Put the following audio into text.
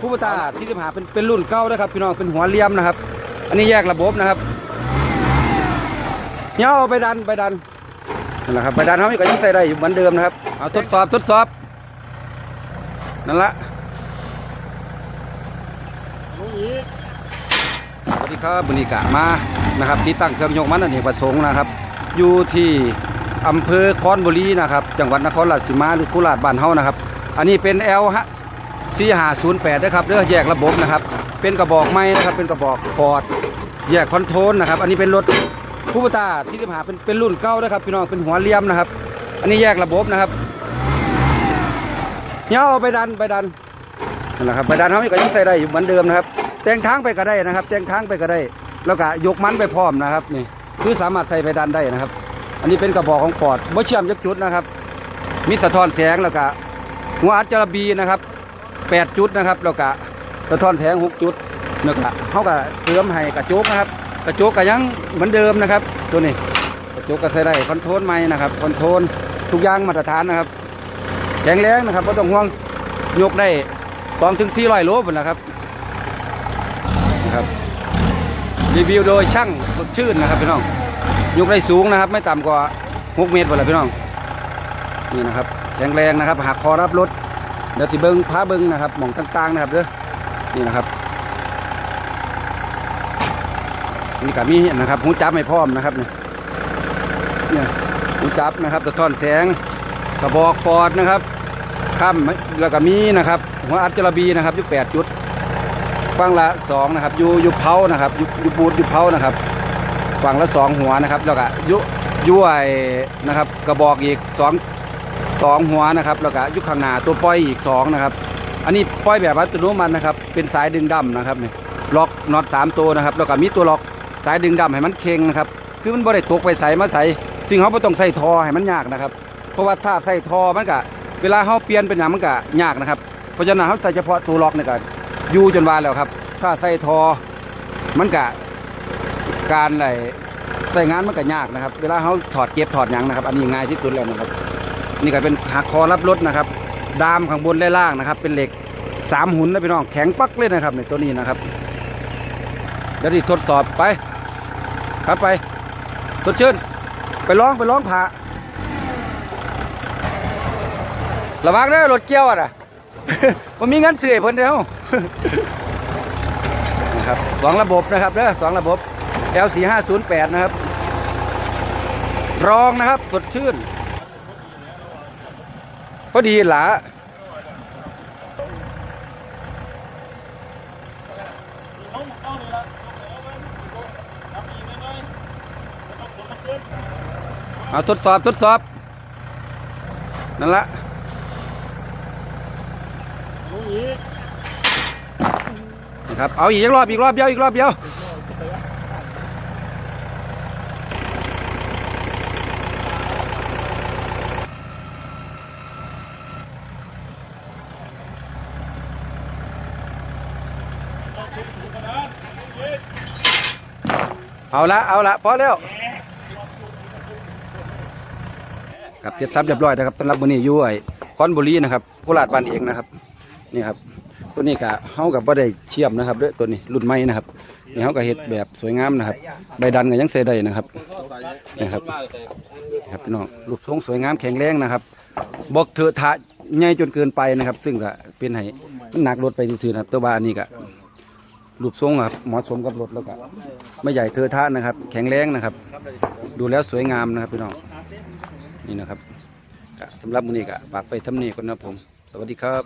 บูต้าที่สิบหาเป็นเป็นรุ่นเก่านะครับ พี่น้องเป็นหัวเลี่ยมนะครับ อันนี้แยกระบบนะครับเนี่ยเอาไปดันไปดันนั่นแหละครับไปดันเขาไม่ก็ยังใส่ได้อยู่เหมือนเดิมนะครับเอาทดสอบทดสอบนั่นละสวัสดีครับบุญกะมานะครับที่ตั้งเครื่องยกมันอันเอกประสงค์นะครับ อยู่ที่อำเภอคอนบุรีนะครับ จังหวัดนครราชสีมาหรือโคราชบ้านเฮานะครับ อันนี้เป็น L ฮะ4508นะครับเด้อแยกระบบนะครับ เป็นกระบอกไม้นะครับ เป็นกระบอกฟอร์ดแยกคอนโทรลนะครับ อันนี้เป็นรถคูปตาที่สิบหาเป็นเป็นรุ่นเก่านะครับพี่น้องเป็นหัวเลี่ยมนะครับ อันนี้แยกระบบนะครับเนี่ยเอาไปดันไปดันนั่นแหละครับไปดันเขาไม่ก็ยังใส่ได้อยู่เหมือนเดิมนะครับ แต่งทางไปก็ได้นะครับ แต่งทางไปก็ได้ แล้วก็ยกมันไปพร้อมนะครับนี่คือสามารถใส่ไปดันได้นะครับ อันนี้เป็นกระบอกของฟอร์ดบ่เชื่อมจักจุดนะครับ มีสะท้อนแสงแล้วก็ หัวอัดจระบีนะครับแปดจุดนะครับแล้วก็สะท้อนแสงหกจุดแล้วก็เขาก็เติมให้กระจกนะครับ กระจกก็ยังเหมือนเดิมนะครับ ตัวนี้กระจกก็ใส่ได้คอนโทรลใหม่นะครับคอนโทรลทุกอย่างมาตรฐานนะครับแข็งแรงนะครับไม่ต้องห่วงยกได้สองถึงสี่ร้อยโลหมดแล้วครับนะครับ รีวิวโดยช่างสดชื่นนะครับพี่น้องยกได้สูงนะครับ ไม่ต่ำกว่าหกเมตรหมดแล้วพี่น้องนี่นะครับ แข็งแรงนะครับหักคอรับรถเดี๋ยวสิเบิ้งพาเบิ้งนะครับหมองต่างๆนะครับเด้อนี่นะครับนี่กับมีนะครับหูจับไม่พร้อมนะครับเนี่ยเนี่ยหูจับนะครับสะท้อนแสงกระบอกฟอดนะครับข้ามแล้วก็มีนะครับหัวอัดจระบีนะครับอยู่แปดจุดฝั่งละสองนะครับอยู่อยู่เผานะครับอยู่อยู่ปูดอยู่เผานะครับฝั่งละสองหัวนะครับ แล้วก็ยุยุ้ยนะครับ กระบอกอีกสอง สองหัวนะครับแล้วก็ยุคข้างหน้าตัวปล่อยอีกสองนะครับ อันนี้ปล่อยแบบอัตโนมัตินะครับ เป็นสายดึงดำนะครับนี่ล็อกน็อตสามตัวนะครับ แล้วก็มีตัวล็อกสายดึงดำให้มันเค็งนะครับ คือมันบ่ได้ตกไปใส่มาใส่ซึ่งเขาไม่ต้องใส่ทอให้มันยากนะครับ เพราะว่าถ้าใส่ทอมันก็เวลาเขาเปลี่ยนเป็นอย่างมันก็ยากนะครับ เพราะฉะนั้นเขาใส่เฉพาะตัวล็อกนี่ก็อยู่จนวานแล้วครับ ถ้าใส่ทอมันก็การอะไรใส่งานมันก็ยากนะครับ เวลาเขาถอดเก็บถอดหยังนะครับ อันนี้ง่ายที่สุดแล้วนะครับ นี่ก็เป็นหักคอรับรถนะครับ ดามข้างบนและล่างนะครับ เป็นเหล็กสามหุ่นนะพี่น้องแข็งปักเลยนะครับในตัวนี้นะครับเดี๋ยวดิทดสอบไปครับไปทดเชิญไปร้องไปร้องผ่าระวังเด้อรถเกี่ยวอะผมมีเงินเสียเพิ่นเดียวนะครับสองระบบนะครับเด้อสองระบบ L 4 5 0 8 นะครับ รองนะครับสดชื่น พอดีหละเอาทดสอบทดสอบ นั่นละนะครับ เอาอีกรอบอีกรอบเดียวอีกรอบเดียว เอาละเอาละพอแล้วครับเสร็จสับเรียบร้อยนะครับสำหรับมือนี้ยู่ไอ้คอนบุรีนะครับโคราชบ้านเองนะครับ นี่ครับตัวนี้ก็เฮากับบ่าได้เชื่อมนะครับด้อตัวนี้รุ่นใหม่นะครับนี่เฮาก็เฮ็ดแบบสวยงามนะครับ ใบดันก็ยังใส่ได้นะครับนี่ครับครับพี่น้องลูกทรงสวยงามแข็งแรงนะครับบอกเถอะทะใหญ่จนเกินไปนะครับ ซึ่งก็เป็นให้มันหนักรถไปซื่อๆนะครับตัวาอันนี้ก็ รูปทรงครับเหมาะสมกับรถแล้วก็ไม่ใหญ่เทอะทะนะครับ แข็งแรงนะครับ ดูแล้วสวยงามนะครับพี่น้องนี่นะครับสำหรับมือนี้ก็ฝากไปทำนี่ก่อนนะผม สวัสดีครับ